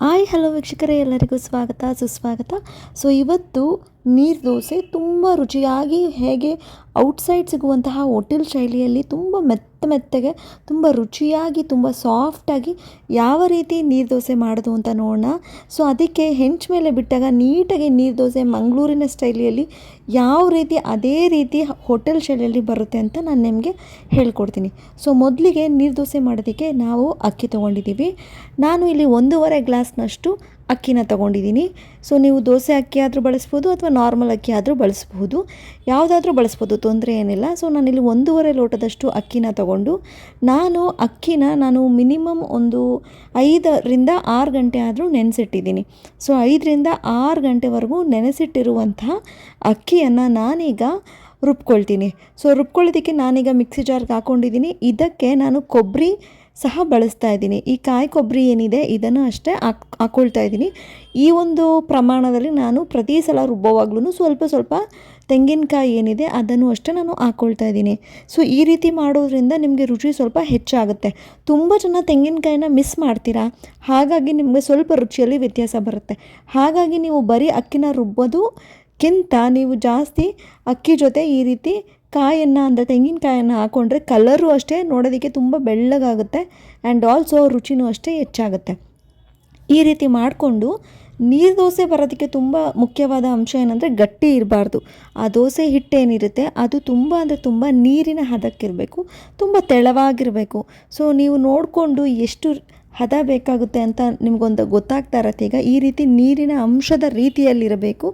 Hi hello ವೀಕ್ಷಕರೇ ಎಲ್ಲರಿಗೂ ಸ್ವಾಗತ ಸುಸ್ವಾಗತ. ಸೊ ಇವತ್ತು ನೀರು ದೋಸೆ ತುಂಬ ರುಚಿಯಾಗಿ ಹೇಗೆ ಔಟ್ಸೈಡ್ ಸಿಗುವಂತಹ ಹೋಟೆಲ್ ಶೈಲಿಯಲ್ಲಿ ತುಂಬ ಮೆತ್ತ ಮೆತ್ತಗೆ, ತುಂಬ ರುಚಿಯಾಗಿ, ತುಂಬ ಸಾಫ್ಟಾಗಿ ಯಾವ ರೀತಿ ನೀರು ದೋಸೆ ಮಾಡೋದು ಅಂತ ನೋಡೋಣ ಸೊ ಅದಕ್ಕೆ ಹೆಂಚು ಮೇಲೆ ಬಿಟ್ಟಾಗ ನೀಟಾಗಿ ನೀರು ದೋಸೆ ಮಂಗಳೂರಿನ ಸ್ಟೈಲಿಯಲ್ಲಿ ಯಾವ ರೀತಿ ಅದೇ ರೀತಿ ಹೋಟೆಲ್ ಶೈಲಿಯಲ್ಲಿ ಬರುತ್ತೆ ಅಂತ ನಾನು ನಿಮಗೆ ಹೇಳ್ಕೊಡ್ತೀನಿ. ಸೊ ಮೊದಲಿಗೆ ನೀರು ದೋಸೆ ಮಾಡೋದಕ್ಕೆ ನಾವು ಅಕ್ಕಿ ತೊಗೊಂಡಿದ್ದೀವಿ. ನಾನು ಇಲ್ಲಿ ಒಂದೂವರೆ ಗ್ಲಾಸ್ನಷ್ಟು ಅಕ್ಕಿನ ತಗೊಂಡಿದ್ದೀನಿ. ಸೊ ನೀವು ದೋಸೆ ಅಕ್ಕಿ ಆದರೂ ಬಳಸ್ಬೋದು ಅಥವಾ ನಾರ್ಮಲ್ ಅಕ್ಕಿ ಆದರೂ ಬಳಸ್ಬೋದು. ಯಾವುದಾದ್ರೂ ಬಳಸ್ಬೋದು, ತೊಂದರೆ ಏನಿಲ್ಲ. ಸೊ ನಾನಿಲ್ಲಿ ಒಂದೂವರೆ ಲೋಟದಷ್ಟು ಅಕ್ಕಿನ ತಗೊಂಡು, ನಾನು ಅಕ್ಕಿನ ನಾನು ಮಿನಿಮಮ್ ಒಂದು ಐದರಿಂದ ಆರು ಗಂಟೆ ಆದರೂ ನೆನೆಸಿಟ್ಟಿದ್ದೀನಿ. ಸೊ ಐದರಿಂದ ಆರು ಗಂಟೆವರೆಗೂ ನೆನೆಸಿಟ್ಟಿರುವಂಥ ಅಕ್ಕಿಯನ್ನು ನಾನೀಗ ರುಬ್ಕೊಳ್ತೀನಿ. ಸೊ ರುಬ್ಕೊಳ್ಳೋದಕ್ಕೆ ನಾನೀಗ ಮಿಕ್ಸಿ ಜಾರ್ಗೆ ಹಾಕ್ಕೊಂಡಿದ್ದೀನಿ ಇದಕ್ಕೆ ನಾನು ಕೊಬ್ಬರಿ ಸಹ ಬಳಸ್ತಾ ಇದ್ದೀನಿ. ಈ ಕಾಯಿ ಕೊಬ್ಬರಿ ಏನಿದೆ, ಇದನ್ನು ಅಷ್ಟೇ ಹಾಕ್ ಹಾಕ್ಕೊಳ್ತಾ ಇದ್ದೀನಿ. ಈ ಒಂದು ಪ್ರಮಾಣದಲ್ಲಿ ನಾನು ಪ್ರತಿ ಸಲ ರುಬ್ಬೋವಾಗ್ಲೂ ಸ್ವಲ್ಪ ಸ್ವಲ್ಪ ತೆಂಗಿನಕಾಯಿ ಏನಿದೆ, ಅದನ್ನು ಅಷ್ಟೇ ನಾನು ಹಾಕ್ಕೊಳ್ತಾ ಇದ್ದೀನಿ. ಸೊ, ಈ ರೀತಿ ಮಾಡೋದ್ರಿಂದ ನಿಮಗೆ ರುಚಿ ಸ್ವಲ್ಪ ಹೆಚ್ಚಾಗುತ್ತೆ. ತುಂಬ ಜನ ತೆಂಗಿನಕಾಯಿನ ಮಿಸ್ ಮಾಡ್ತೀರಾ? ಹಾಗಾಗಿ ನಿಮಗೆ ಸ್ವಲ್ಪ ರುಚಿಯಲ್ಲಿ ವ್ಯತ್ಯಾಸ ಬರುತ್ತೆ. ಹಾಗಾಗಿ ನೀವು ಬರೀ ಅಕ್ಕಿನ ರುಬ್ಬೋದುಕ್ಕಿಂತ ನೀವು ಜಾಸ್ತಿ ಅಕ್ಕಿ ಜೊತೆ ಈ ರೀತಿ ಕಾಯನ್ನು, ಅಂದರೆ ತೆಂಗಿನಕಾಯನ್ನು ಹಾಕ್ಕೊಂಡ್ರೆ ಕಲರು ಅಷ್ಟೇ ನೋಡೋದಕ್ಕೆ ತುಂಬ ಬೆಳ್ಳಗಾಗುತ್ತೆ ಆ್ಯಂಡ್ ಆಲ್ಸೋ ರುಚಿನೂ ಅಷ್ಟೇ ಹೆಚ್ಚಾಗುತ್ತೆ. ಈ ರೀತಿ ಮಾಡಿಕೊಂಡು ನೀರು ದೋಸೆ ಬರೋದಕ್ಕೆ ತುಂಬ ಮುಖ್ಯವಾದ ಅಂಶ ಏನಂದರೆ ಗಟ್ಟಿ ಇರಬಾರ್ದು. ಆ ದೋಸೆ ಹಿಟ್ಟೇನಿರುತ್ತೆ, ಅದು ತುಂಬ ಅಂದರೆ ತುಂಬ ನೀರಿನ ಹದಕ್ಕಿರಬೇಕು, ತುಂಬ ತೆಳವಾಗಿರಬೇಕು. ಸೊ ನೀವು ನೋಡಿಕೊಂಡು ಎಷ್ಟು ಹದ ಬೇಕಾಗುತ್ತೆ ಅಂತ ನಿಮಗೊಂದು ಗೊತ್ತಾಗ್ತಾ ಇರತ್ತೆ. ಈಗ ಈ ರೀತಿ ನೀರಿನ ಅಂಶದ ರೀತಿಯಲ್ಲಿರಬೇಕು.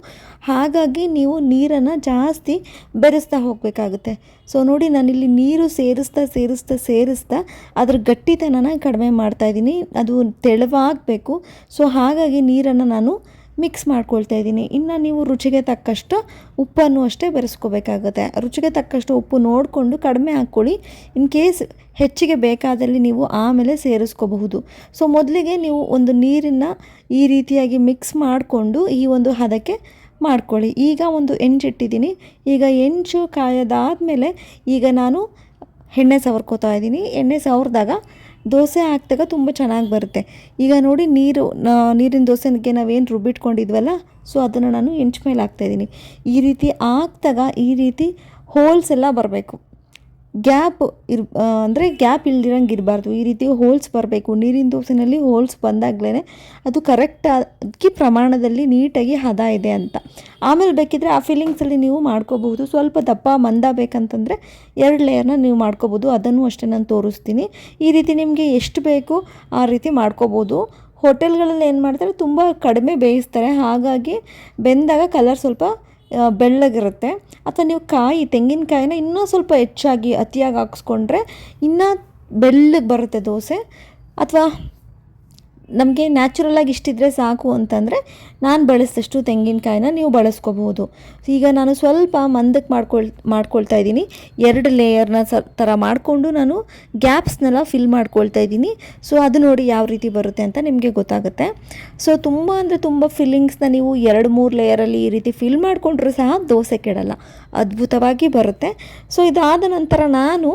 ಹಾಗಾಗಿ ನೀವು ನೀರನ್ನು ಜಾಸ್ತಿ ಬೆರೆಸ್ತಾ ಹೋಗಬೇಕಾಗುತ್ತೆ. ಸೊ ನೋಡಿ ನಾನಿಲ್ಲಿ ನೀರು ಸೇರಿಸ್ತಾ ಸೇರಿಸ್ತಾ ಸೇರಿಸ್ತಾ ಅದ್ರ ಗಟ್ಟಿತನನ ಕಡಿಮೆ ಮಾಡ್ತಾಯಿದ್ದೀನಿ ಅದು ತೆಳುವಾಗಬೇಕು. ಸೊ ಹಾಗಾಗಿ ನೀರನ್ನು ನಾನು ಮಿಕ್ಸ್ ಮಾಡ್ಕೊಳ್ತಾ ಇದ್ದೀನಿ. ಇನ್ನು ನೀವು ರುಚಿಗೆ ತಕ್ಕಷ್ಟು ಉಪ್ಪನ್ನು ಅಷ್ಟೇ ಬೆರೆಸ್ಕೋಬೇಕಾಗುತ್ತೆ. ರುಚಿಗೆ ತಕ್ಕಷ್ಟು ಉಪ್ಪು ನೋಡಿಕೊಂಡು ಕಡಿಮೆ ಹಾಕ್ಕೊಳ್ಳಿ. ಇನ್ ಕೇಸ್ ಹೆಚ್ಚಿಗೆ ಬೇಕಾದಲ್ಲಿ ನೀವು ಆಮೇಲೆ ಸೇರಿಸ್ಕೋಬಹುದು. ಸೊ ಮೊದಲಿಗೆ ನೀವು ಒಂದು ನೀರನ್ನು ಈ ರೀತಿಯಾಗಿ ಮಿಕ್ಸ್ ಮಾಡಿಕೊಂಡು ಈ ಒಂದು ಹದಕ್ಕೆ ಮಾಡ್ಕೊಳ್ಳಿ. ಈಗ ಒಂದು ಹೆಂಚಿಟ್ಟಿದ್ದೀನಿ. ಈಗ ಹೆಂಚು ಕಾಯೋದಾದಮೇಲೆ ಈಗ ನಾನು ಎಣ್ಣೆ ಸವರ್ಕೋತಾ ಇದ್ದೀನಿ. ಎಣ್ಣೆ ಸವರಿದಾಗ ದೋಸೆ ಹಾಕ್ದಾಗ ತುಂಬ ಚೆನ್ನಾಗಿ ಬರುತ್ತೆ. ಈಗ ನೋಡಿ ನೀರು ನೀರಿನ ದೋಸೆಗೆ ನಾವೇನು ರುಬ್ಬಿಟ್ಕೊಂಡಿದ್ವಲ್ಲ ಸೊ ಅದನ್ನು ನಾನು ಹೆಂಚು ಮೇಲೆ ಹಾಕ್ತಾಯಿದ್ದೀನಿ ಈ ರೀತಿ ಹಾಕ್ದಾಗ ಈ ರೀತಿ ಹೋಲ್ಸ್ ಎಲ್ಲ ಬರಬೇಕು. ಗ್ಯಾಪ್ ಇರ್ ಅಂದರೆ ಗ್ಯಾಪ್ ಇಲ್ದಿರಂಗೆ ಇರಬಾರ್ದು. ಈ ರೀತಿ ಹೋಲ್ಸ್ ಬರಬೇಕು. ನೀರಿನ ದೋಸೆನಲ್ಲಿ ಹೋಲ್ಸ್ ಬಂದಾಗಲೇ ಅದು ಕರೆಕ್ಟಾಗಿ ಪ್ರಮಾಣದಲ್ಲಿ ನೀಟಾಗಿ ಹದ ಇದೆ ಅಂತ. ಆಮೇಲೆ ಬೇಕಿದ್ರೆ ಆ ಫೀಲಿಂಗ್ಸಲ್ಲಿ ನೀವು ಮಾಡ್ಕೋಬಹುದು. ಸ್ವಲ್ಪ ದಪ್ಪ ಮಂದ ಬೇಕಂತಂದರೆ ಎರಡು ಲೇಯರ್ನ ನೀವು ಮಾಡ್ಕೋಬೋದು ಅದನ್ನು ಅಷ್ಟೇ ನಾನು ತೋರಿಸ್ತೀನಿ. ಈ ರೀತಿ ನಿಮಗೆ ಎಷ್ಟು ಬೇಕು ಆ ರೀತಿ ಮಾಡ್ಕೋಬೋದು ಹೋಟೆಲ್ಗಳಲ್ಲಿ ಏನು ಮಾಡ್ತಾರೆ? ತುಂಬ ಕಡಿಮೆ ಬೇಯಿಸ್ತಾರೆ. ಹಾಗಾಗಿ ಬೆಂದಾಗ ಕಲರ್ ಸ್ವಲ್ಪ ಬೆಳ್ಳಗಿರುತ್ತೆ. ಅಥವಾ ನೀವು ಕಾಯಿ ತೆಂಗಿನಕಾಯಿನ ಇನ್ನೂ ಸ್ವಲ್ಪ ಹೆಚ್ಚಾಗಿ ಅತಿಯಾಗಿ ಹಾಕ್ಸ್ಕೊಂಡ್ರೆ ಇನ್ನೂ ಬೆಳ್ಳಗೆ ಬರುತ್ತೆ ದೋಸೆ ಅಥವಾ ನಮಗೆ ನ್ಯಾಚುರಲಾಗಿ ಇಷ್ಟಿದ್ರೆ ಸಾಕು ಅಂತಂದರೆ ನಾನು ಬಳಸಿದಷ್ಟು ತೆಂಗಿನಕಾಯಿನ ನೀವು ಬಳಸ್ಕೋಬಹುದು. ಈಗ ನಾನು ಸ್ವಲ್ಪ ಮಂದಕ್ಕೆ ಮಾಡ್ಕೊಳ್, ಮಾಡ್ಕೊಳ್ತಾ ಇದ್ದೀನಿ. ಎರಡು ಲೇಯರ್ನ ಸ ಥರ ಮಾಡಿಕೊಂಡು ನಾನು ಗ್ಯಾಪ್ಸ್ನೆಲ್ಲ ಫಿಲ್ ಮಾಡ್ಕೊಳ್ತಾ ಇದ್ದೀನಿ. ಸೊ ಅದು ನೋಡಿ ಯಾವ ರೀತಿ ಬರುತ್ತೆ ಅಂತ ನಿಮಗೆ ಗೊತ್ತಾಗುತ್ತೆ. ಸೊ ತುಂಬ ಅಂದರೆ ತುಂಬ ಫಿಲ್ಲಿಂಗ್ಸ್ನ ನೀವು ಎರಡು, ಮೂರು ಲೇಯರಲ್ಲಿ ಈ ರೀತಿ ಫಿಲ್ ಮಾಡಿಕೊಂಡ್ರೂ ಸಹ ದೋಸೆ ಕೆಡಲ್ಲ. ಅದ್ಭುತವಾಗಿ ಬರುತ್ತೆ. ಸೊ ಇದಾದ ನಂತರ ನಾನು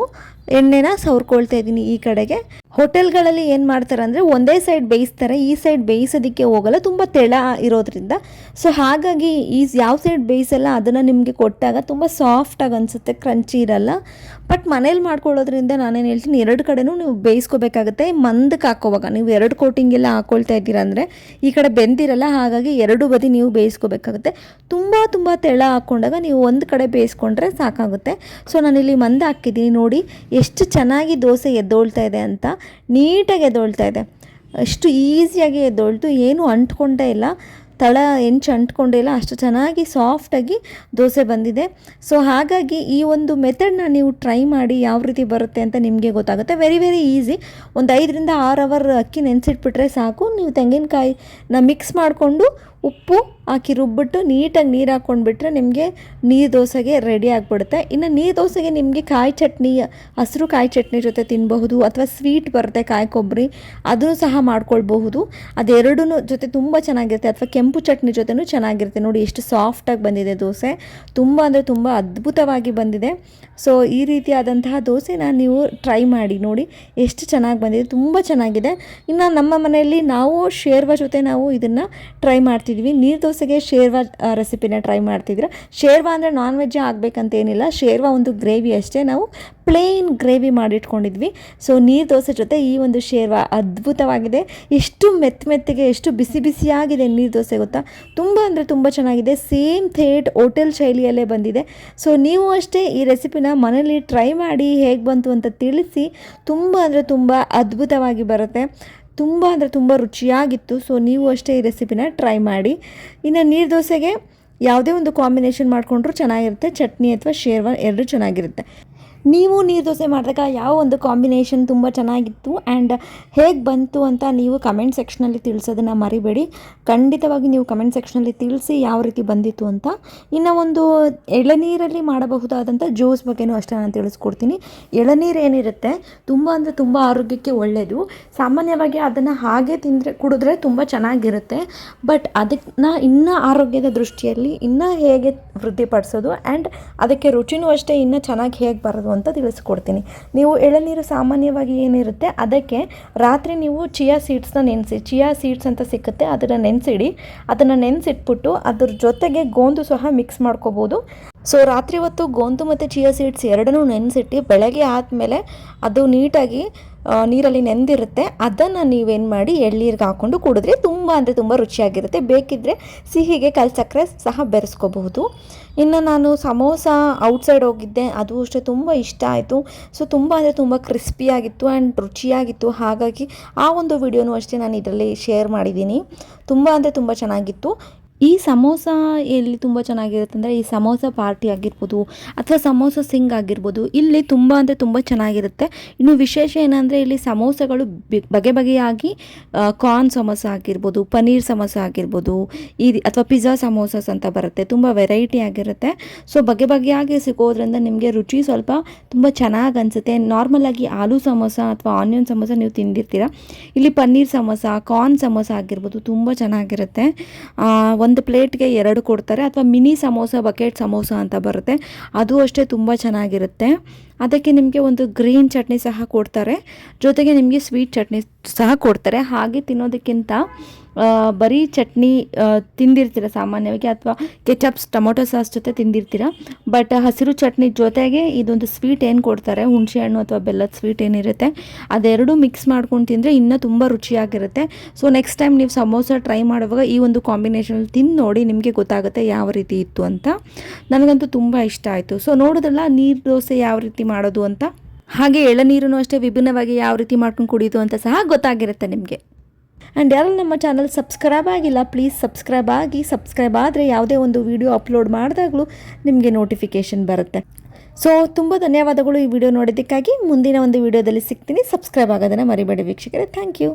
ಎಣ್ಣೆನ ಸವರ್ಕೊಳ್ತಾ ಇದ್ದೀನಿ ಈ ಕಡೆಗೆ. ಹೋಟೆಲ್ಗಳಲ್ಲಿ ಏನು ಮಾಡ್ತಾರೆ ಅಂದರೆ ಒಂದೇ ಸೈಡ್ ಬೇಯಿಸ್ತಾರೆ, ಈ ಸೈಡ್ ಬೇಯಿಸೋದಕ್ಕೆ ಹೋಗಲ್ಲ, ತುಂಬ ತೆಳ ಇರೋದ್ರಿಂದ. ಸೊ ಹಾಗಾಗಿ ಈ ಯಾವ ಸೈಡ್ ಬೇಯಿಸಲ್ಲ, ಅದನ್ನು ನಿಮಗೆ ಕೊಟ್ಟಾಗ ತುಂಬ ಸಾಫ್ಟಾಗಿ ಅನಿಸುತ್ತೆ ಕ್ರಂಚಿ ಇರಲ್ಲ. ಬಟ್ ಮನೇಲಿ ಮಾಡ್ಕೊಳ್ಳೋದ್ರಿಂದ ನಾನೇನು ಹೇಳ್ತೀನಿ, ಎರಡು ಕಡೆನೂ ನೀವು ಬೇಯಿಸ್ಕೋಬೇಕಾಗುತ್ತೆ. ಮಂದಕ್ಕೆ ಹಾಕೋವಾಗ, ನೀವು ಎರಡು ಕೋಟಿಂಗ್ ಎಲ್ಲ ಹಾಕ್ಕೊಳ್ತಾ ಇದ್ದೀರಾ ಅಂದರೆ ಈ ಕಡೆ ಬೆಂದಿರಲ್ಲ, ಹಾಗಾಗಿ ಎರಡು ಬದಿ ನೀವು ಬೇಯಿಸ್ಕೋಬೇಕಾಗುತ್ತೆ. ತುಂಬ ತುಂಬ ತೆಳ ಹಾಕ್ಕೊಂಡಾಗ ನೀವು ಒಂದು ಕಡೆ ಬೇಯಿಸ್ಕೊಂಡ್ರೆ ಸಾಕಾಗುತ್ತೆ. ಸೊ ನಾನಿಲ್ಲಿ ಮಂದ ಹಾಕಿದ್ದೀನಿ, ನೋಡಿ ಎಷ್ಟು ಚೆನ್ನಾಗಿ ದೋಸೆ ಎದ್ದೋಳ್ತಾ ಇದೆ ಅಂತ ನೀಟಾಗಿ ಎದ್ದೋಳ್ತಾ ಇದೆ. ಅಷ್ಟು ಈಸಿಯಾಗಿ ಎದ್ದೋಳ್ತು, ಏನೂ ಅಂಟ್ಕೊಂಡೇ ಇಲ್ಲ. ತಳ ಹೆಂಚು ಅಂಟ್ಕೊಂಡೇ ಇಲ್ಲ, ಅಷ್ಟು ಚೆನ್ನಾಗಿ ಸಾಫ್ಟಾಗಿ ದೋಸೆ ಬಂದಿದೆ. ಸೊ ಹಾಗಾಗಿ ಈ ಒಂದು ಮೆಥಡ್ನ ನೀವು ಟ್ರೈ ಮಾಡಿ ಯಾವ ರೀತಿ ಬರುತ್ತೆ ಅಂತ ನಿಮಗೆ ಗೊತ್ತಾಗುತ್ತೆ. ವೆರಿ ವೆರಿ ಈಸಿ ಒಂದು ಐದರಿಂದ ಆರು ಅವರ್ ಅಕ್ಕಿ ನೆನೆಸಿಟ್ಬಿಟ್ರೆ ಸಾಕು. ನೀವು ತೆಂಗಿನಕಾಯಿನ ಮಿಕ್ಸ್ ಮಾಡಿಕೊಂಡು ಉಪ್ಪು ಹಾಕಿ ರುಬ್ಬಿಟ್ಟು ನೀಟಾಗಿ ನೀರು ಹಾಕ್ಕೊಂಡ್ಬಿಟ್ರೆ ನಿಮಗೆ ನೀರು ದೋಸೆಗೆ ರೆಡಿ ಆಗಿಬಿಡುತ್ತೆ. ಇನ್ನು ನೀರು ದೋಸೆಗೆ ನಿಮಗೆ ಕಾಯಿ ಚಟ್ನಿ, ಹಸಿರು ಕಾಯಿ ಚಟ್ನಿ ಜೊತೆ ತಿನ್ನಬಹುದು ಅಥವಾ ಸ್ವೀಟ್ ಬರುತ್ತೆ ಕಾಯಿ ಕೊಬ್ಬರಿ ಅದನ್ನು ಸಹ ಮಾಡ್ಕೊಳ್ಬಹುದು. ಅದೆರಡೂ ಜೊತೆ ತುಂಬ ಚೆನ್ನಾಗಿರುತ್ತೆ. ಅಥವಾ ಕೆಂಪು ಚಟ್ನಿ ಜೊತೆನೂ ಚೆನ್ನಾಗಿರುತ್ತೆ. ನೋಡಿ ಎಷ್ಟು ಸಾಫ್ಟಾಗಿ ಬಂದಿದೆ ದೋಸೆ. ತುಂಬ ಅಂದರೆ ತುಂಬ ಅದ್ಭುತವಾಗಿ ಬಂದಿದೆ. ಸೊ ಈ ರೀತಿಯಾದಂತಹ ದೋಸೆನ ನೀವು ಟ್ರೈ ಮಾಡಿ ನೋಡಿ ಎಷ್ಟು ಚೆನ್ನಾಗಿ ಬಂದಿದೆ. ತುಂಬ ಚೆನ್ನಾಗಿದೆ. ಇನ್ನು ನಮ್ಮ ಮನೆಯಲ್ಲಿ ನಾವು ಶೇರ್ವ ಜೊತೆ ನಾವು ಇದನ್ನು ಟ್ರೈ ಮಾಡ್ತಿದ್ವಿ. ನೀರು ದೋಸೆಗೆ ಶೇರ್ವಾ ರೆಸಿಪಿನ ಟ್ರೈ ಮಾಡ್ತಿದ್ರೆ. ಶೇರ್ವಾ ಅಂದರೆ ನಾನ್ ವೆಜ್ ಆಗಬೇಕಂತೇನಿಲ್ಲ ಶೇರ್ವಾ ಒಂದು ಗ್ರೇವಿ ಅಷ್ಟೇ. ನಾವು ಪ್ಲೇನ್ ಗ್ರೇವಿ ಮಾಡಿಟ್ಕೊಂಡಿದ್ವಿ. ಸೊ ನೀರು ದೋಸೆ ಜೊತೆ ಈ ಒಂದು ಶೇರ್ವಾ ಅದ್ಭುತವಾಗಿದೆ. ಎಷ್ಟು ಮೆತ್ತ ಮೆತ್ತಗೆ, ಎಷ್ಟು ಬಿಸಿ ಬಿಸಿಯಾಗಿದೆ ನೀರು ದೋಸೆ ಗೊತ್ತಾ? ತುಂಬ ಅಂದರೆ ತುಂಬ ಚೆನ್ನಾಗಿದೆ. ಸೇಮ್ ಥೇಟ್ ಹೋಟೆಲ್ ಶೈಲಿಯಲ್ಲೇ ಬಂದಿದೆ. ಸೊ ನೀವು ಅಷ್ಟೇ ಈ ರೆಸಿಪಿನ ಮನೇಲಿ ಟ್ರೈ ಮಾಡಿ ಹೇಗೆ ಬಂತು ಅಂತ ತಿಳಿಸಿ. ತುಂಬ ಅಂದರೆ ತುಂಬ ಅದ್ಭುತವಾಗಿ ಬರುತ್ತೆ. ತುಂಬ ಅಂದರೆ ತುಂಬ ರುಚಿಯಾಗಿತ್ತು. ಸೊ ನೀವು ಅಷ್ಟೇ ಈ ರೆಸಿಪಿನ ಟ್ರೈ ಮಾಡಿ. ಇನ್ನು ನೀರು ದೋಸೆಗೆ ಯಾವುದೇ ಒಂದು ಕಾಂಬಿನೇಷನ್ ಮಾಡಿಕೊಂಡ್ರೂ ಚೆನ್ನಾಗಿರುತ್ತೆ. ಚಟ್ನಿ ಅಥವಾ ಶೇರ್ವ ಎರಡೂ ಚೆನ್ನಾಗಿರುತ್ತೆ. ನೀವು ನೀರು ದೋಸೆ ಮಾಡಿದಾಗ ಯಾವ ಒಂದು ಕಾಂಬಿನೇಷನ್ ತುಂಬ ಚೆನ್ನಾಗಿತ್ತು ಆ್ಯಂಡ್ ಹೇಗೆ ಬಂತು ಅಂತ ನೀವು ಕಮೆಂಟ್ ಸೆಕ್ಷನಲ್ಲಿ ತಿಳಿಸೋದನ್ನು ಮರಿಬೇಡಿ. ಖಂಡಿತವಾಗಿ ನೀವು ಕಮೆಂಟ್ ಸೆಕ್ಷನಲ್ಲಿ ತಿಳಿಸಿ ಯಾವ ರೀತಿ ಬಂದಿತ್ತು ಅಂತ. ಇನ್ನು ಒಂದು ಎಳನೀರಲ್ಲಿ ಮಾಡಬಹುದಾದಂಥ ಜ್ಯೂಸ್ ಬಗ್ಗೆನೂ ಅಷ್ಟೇ ನಾನು ತಿಳಿಸ್ಕೊಡ್ತೀನಿ. ಎಳನೀರು ಏನಿರುತ್ತೆ? ತುಂಬ ಅಂದರೆ ತುಂಬ ಆರೋಗ್ಯಕ್ಕೆ ಒಳ್ಳೆಯದು ಸಾಮಾನ್ಯವಾಗಿ ಅದನ್ನು ಹಾಗೆ ತಿಂದರೆ, ಕುಡಿದ್ರೆ ತುಂಬ ಚೆನ್ನಾಗಿರುತ್ತೆ. ಬಟ್ ಅದನ್ನು ಇನ್ನೂ ಆರೋಗ್ಯದ ದೃಷ್ಟಿಯಲ್ಲಿ ಇನ್ನೂ ಹೇಗೆ ವೃದ್ಧಿಪಡಿಸೋದು ಆ್ಯಂಡ್ ಅದಕ್ಕೆ ರುಚಿನೂ ಅಷ್ಟೇ ಇನ್ನೂ ಚೆನ್ನಾಗಿ ಹೇಗೆ ಬರೋದು ಅಂತ ತಿಳಿಸ್ಕೊಡ್ತೀನಿ. ನೀವು ಎಳನೀರು ಸಾಮಾನ್ಯವಾಗಿ ಏನಿರುತ್ತೆ, ಅದಕ್ಕೆ ರಾತ್ರಿ ನೀವು ಚಿಯಾ ಸೀಡ್ಸ್ನ ನೆನೆಸಿ, ಚಿಯಾ ಸೀಡ್ಸ್ ಅಂತ ಸಿಕ್ಕುತ್ತೆ, ಅದನ್ನು ನೆನೆಸಿಡಿ. ಅದನ್ನು ನೆನೆಸಿಟ್ಬಿಟ್ಟು ಅದ್ರ ಜೊತೆಗೆ ಗೋಂದು ಸಹ ಮಿಕ್ಸ್ ಮಾಡ್ಕೋಬೋದು. ಸೊ ರಾತ್ರಿ ಹೊತ್ತು ಗೋಂತು ಮತ್ತು ಚಿಯಾ ಸೀಡ್ಸ್ ಎರಡನ್ನೂ ನೆನೆಸಿಟ್ಟು ಬೆಳಗ್ಗೆ ಆದಮೇಲೆ ಅದು ನೀಟಾಗಿ ನೀರಲ್ಲಿ ನೆಂದಿರುತ್ತೆ. ಅದನ್ನು ನೀವೇನು ಮಾಡಿ ಎಳ್ನೀರಿಗೆ ಹಾಕ್ಕೊಂಡು ಕುಡಿದ್ರೆ ತುಂಬ ಅಂದರೆ ತುಂಬ ರುಚಿಯಾಗಿರುತ್ತೆ. ಬೇಕಿದ್ದರೆ ಸಿಹಿಗೆ ಕಲ್ ಸಕ್ಕರೆ ಸಹ ಬೆರೆಸ್ಕೋಬಹುದು. ಇನ್ನು ನಾನು ಸಮೋಸ ಔಟ್ಸೈಡ್ ಹೋಗಿದ್ದೆ. ಅದು ಅಷ್ಟೇ ತುಂಬ ಇಷ್ಟ ಆಯಿತು. ಸೊ ತುಂಬ ಅಂದರೆ ತುಂಬ ಕ್ರಿಸ್ಪಿಯಾಗಿತ್ತು ಆ್ಯಂಡ್ ರುಚಿಯಾಗಿತ್ತು. ಹಾಗಾಗಿ ಆ ಒಂದು ವಿಡಿಯೋನೂ ಅಷ್ಟೇ ನಾನು ಇದರಲ್ಲಿ ಶೇರ್ ಮಾಡಿದ್ದೀನಿ. ತುಂಬ ಅಂದರೆ ತುಂಬ ಚೆನ್ನಾಗಿತ್ತು. ಈ ಸಮೋಸ ಎಲ್ಲಿ ತುಂಬ ಚೆನ್ನಾಗಿರುತ್ತೆ ಅಂದರೆ ಈ ಸಮೋಸ ಪಾರ್ಟಿ ಆಗಿರ್ಬೋದು ಅಥವಾ ಸಮೋಸ ಸಿಂಗ್ ಆಗಿರ್ಬೋದು, ಇಲ್ಲಿ ತುಂಬ ಅಂದರೆ ತುಂಬ ಚೆನ್ನಾಗಿರುತ್ತೆ. ಇನ್ನು ವಿಶೇಷ ಏನಂದರೆ ಇಲ್ಲಿ ಸಮೋಸಗಳು ಬಗೆ ಬಗೆಯಾಗಿ ಕಾರ್ನ್ ಸಮೋಸ ಆಗಿರ್ಬೋದು, ಪನ್ನೀರ್ ಸಮೋಸ ಆಗಿರ್ಬೋದು ಈ ಅಥವಾ ಪಿಜ್ಜಾ ಸಮೋಸಸ್ ಅಂತ ಬರುತ್ತೆ, ತುಂಬ ವೆರೈಟಿ ಆಗಿರುತ್ತೆ. ಸೊ ಬಗೆ ಬಗೆಯಾಗಿ ಸಿಗೋದ್ರಿಂದ ನಿಮಗೆ ರುಚಿ ಸ್ವಲ್ಪ ತುಂಬ ಚೆನ್ನಾಗಿ ಅನಿಸುತ್ತೆ. ನಾರ್ಮಲಾಗಿ ಆಲೂ ಸಮೋಸ ಅಥವಾ ಆನಿಯನ್ ಸಮೋಸ ನೀವು ತಿಂದಿರ್ತೀರ. ಇಲ್ಲಿ ಪನ್ನೀರ್ ಸಮೋಸ ಕಾರ್ನ್ ಸಮೋಸ ಆಗಿರ್ಬೋದು, ತುಂಬ ಚೆನ್ನಾಗಿರುತ್ತೆ. ಒಂದು ಪ್ಲೇಟ್ಗೆ ಎರಡು ಕೊಡ್ತಾರೆ ಅಥವಾ ಮಿನಿ ಸಮೋಸ, ಬಕೆಟ್ ಸಮೋಸ ಅಂತ ಬರುತ್ತೆ. ಅದು ಅಷ್ಟೇ ತುಂಬ ಚೆನ್ನಾಗಿರುತ್ತೆ. ಅದಕ್ಕೆ ನಿಮಗೆ ಒಂದು ಗ್ರೀನ್ ಚಟ್ನಿ ಸಹ ಕೊಡ್ತಾರೆ. ಜೊತೆಗೆ ನಿಮಗೆ ಸ್ವೀಟ್ ಚಟ್ನಿ ಸಹ ಕೊಡ್ತಾರೆ. ಹಾಗೆ ತಿನ್ನೋದಕ್ಕಿಂತ ಬರೀ ಚಟ್ನಿ ತಿಂದಿರ್ತೀರ ಸಾಮಾನ್ಯವಾಗಿ ಅಥವಾ ಕೆಚಪ್ಸ್ ಟೊಮೊಟೊ ಸಾಸ್ ಜೊತೆ ತಿಂದಿರ್ತೀರ. ಬಟ್ ಹಸಿರು ಚಟ್ನಿ ಜೊತೆಗೆ ಇದೊಂದು ಸ್ವೀಟ್ ಏನು ಕೊಡ್ತಾರೆ? ಹುಣಸೆ ಹಣ್ಣು ಅಥವಾ ಬೆಲ್ಲದ ಸ್ವೀಟ್ ಏನಿರುತ್ತೆ? ಅದೆರಡು ಮಿಕ್ಸ್ ಮಾಡ್ಕೊಂಡು ತಿಂದರೆ ಇನ್ನೂ ತುಂಬ ರುಚಿಯಾಗಿರುತ್ತೆ. ಸೊ ನೆಕ್ಸ್ಟ್ ಟೈಮ್ ನೀವು ಸಮೋಸ ಟ್ರೈ ಮಾಡುವಾಗ ಈ ಒಂದು ಕಾಂಬಿನೇಷನ್ ತಿಂದು ನೋಡಿ ನಿಮಗೆ ಗೊತ್ತಾಗುತ್ತೆ ಯಾವ ರೀತಿ ಇತ್ತು ಅಂತ. ನನಗಂತೂ ತುಂಬ ಇಷ್ಟ ಆಯಿತು. ಸೊ ನೋಡಿದ್ರಲ್ಲ ನೀರು ದೋಸೆ ಯಾವ ರೀತಿ ಮಾಡೋದು ಅಂತ. ಹಾಗೆ ಎಳನೀರನ್ನು ಅಷ್ಟೇ ವಿಭಿನ್ನವಾಗಿ ಯಾವ ರೀತಿ ಮಾಡ್ಕೊಂಡು ಕುಡಿಯೋದು ಅಂತ ಸಹ ಗೊತ್ತಾಗಿರುತ್ತೆ ನಿಮಗೆ. ಆ್ಯಂಡ್ ಯಾರು ನಮ್ಮ ಚಾನಲ್ ಸಬ್ಸ್ಕ್ರೈಬ್ ಆಗಿಲ್ಲ ಪ್ಲೀಸ್ ಸಬ್ಸ್ಕ್ರೈಬ್ ಆಗಿ ಸಬ್ಸ್ಕ್ರೈಬ್ ಆದರೆ ಯಾವುದೇ ಒಂದು ವಿಡಿಯೋ ಅಪ್ಲೋಡ್ ಮಾಡಿದಾಗಲೂ ನಿಮಗೆ ನೋಟಿಫಿಕೇಷನ್ ಬರುತ್ತೆ. ಸೊ ತುಂಬ ಧನ್ಯವಾದಗಳು ಈ ವಿಡಿಯೋ ನೋಡೋದಕ್ಕಾಗಿ ಮುಂದಿನ ಒಂದು ವಿಡಿಯೋದಲ್ಲಿ ಸಿಗ್ತೀನಿ. ಸಬ್ಸ್ಕ್ರೈಬ್ ಆಗೋದನ್ನು ಮರಿಬೇಡಿ ವೀಕ್ಷಕರೇ. Thank you